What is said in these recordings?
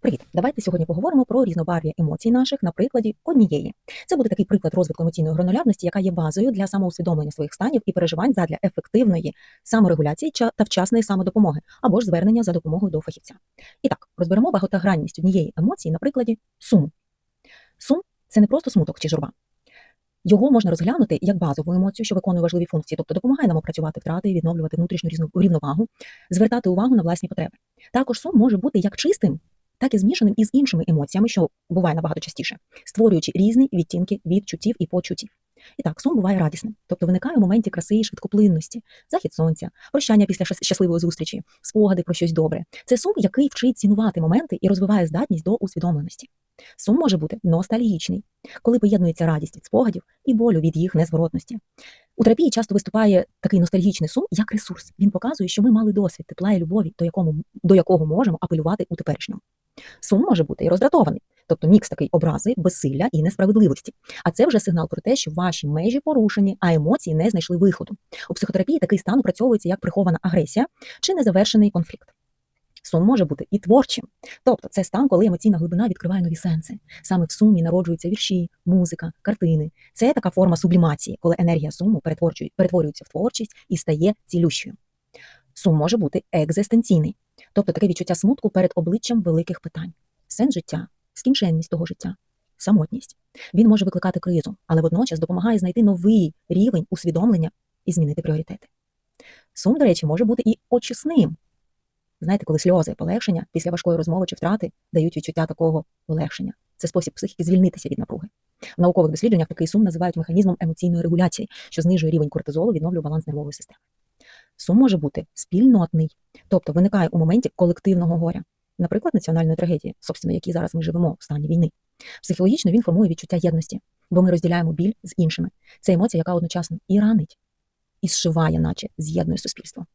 Привіт! Давайте сьогодні поговоримо про різнобарв'я емоцій наших на прикладі однієї. Це буде такий приклад розвитку емоційної гранулярності, яка є базою для самоусвідомлення своїх станів і переживань задля ефективної саморегуляції та вчасної самодопомоги або ж звернення за допомогою до фахівця. І так, розберемо багатогранність однієї емоції на прикладі суму. Сум це не просто смуток чи журба. Його можна розглянути як базову емоцію, що виконує важливі функції, тобто допомагає нам опрацювати втрати, відновлювати внутрішню рівновагу, звертати увагу на власні потреби. Також сум може бути як чистим, так і змішаним із іншими емоціями, що буває набагато частіше, створюючи різні відтінки відчуттів і почуттів. І так, сум буває радісним, тобто виникає у моменті краси і швидкоплинності, захід сонця, прощання після щасливої зустрічі, спогади про щось добре. Це сум, який вчить цінувати моменти і розвиває здатність до усвідомленості. Сум може бути ностальгічний, коли поєднується радість від спогадів і болю від їх незворотності. У терапії часто виступає такий ностальгічний сум як ресурс. Він показує, що ми мали досвід тепла і любові, до якого, до якого можемо апелювати у теперішньому. Сум може бути і роздратований, тобто мікс такий образи, безсилля і несправедливості. А це вже сигнал про те, що ваші межі порушені, а емоції не знайшли виходу. У психотерапії такий стан опрацьовується як прихована агресія чи незавершений конфлікт. Сум може бути і творчим, тобто це стан, коли емоційна глибина відкриває нові сенси. Саме в сумі народжуються вірші, музика, картини. Це така форма сублімації, коли енергія суму перетворюється в творчість і стає цілющою. Сум може бути екзистенційний, тобто таке відчуття смутку перед обличчям великих питань: сенс життя, скінченність того життя, самотність. Він може викликати кризу, але водночас допомагає знайти новий рівень усвідомлення і змінити пріоритети. Сум, до речі, може бути і очисним. Знаєте, коли сльози, полегшення після важкої розмови чи втрати дають відчуття такого полегшення. Це спосіб психіки звільнитися від напруги. В наукових дослідженнях такий сум називають механізмом емоційної регуляції, що знижує рівень кортизолу, відновлює баланс нервової системи. Сум може бути спільнотний, тобто виникає у моменті колективного горя, наприклад, національної трагедії, собственно, якій зараз ми живемо в стані війни. Психологічно він формує відчуття єдності, бо ми розділяємо біль з іншими. Це емоція, яка одночасно і ранить, і зшиває, наче з'єднує суспільство.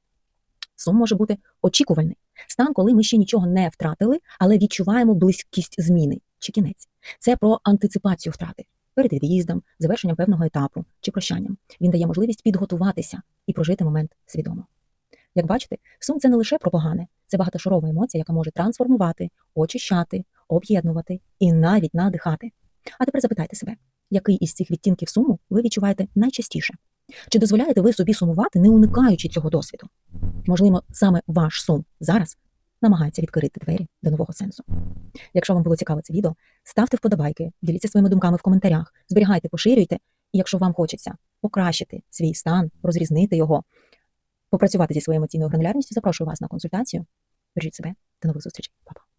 Сум може бути очікувальний стан, коли ми ще нічого не втратили, але відчуваємо близькість зміни чи кінець. Це про антиципацію втрати перед від'їздом, завершенням певного етапу чи прощанням. Він дає можливість підготуватися і прожити момент свідомо. Як бачите, сум це не лише про погане, це багатошарова емоція, яка може трансформувати, очищати, об'єднувати і навіть надихати. А тепер запитайте себе, який із цих відтінків суму ви відчуваєте найчастіше? Чи дозволяєте ви собі сумувати, не уникаючи цього досвіду? Можливо, саме ваш сум зараз намагається відкрити двері до нового сенсу. Якщо вам було цікаве це відео, ставте вподобайки, діліться своїми думками в коментарях, зберігайте, поширюйте, і якщо вам хочеться покращити свій стан, розрізнити його, попрацювати зі своєю емоційною гранулярністю, запрошую вас на консультацію. Бережіть себе, до нових зустрічей, Па-па.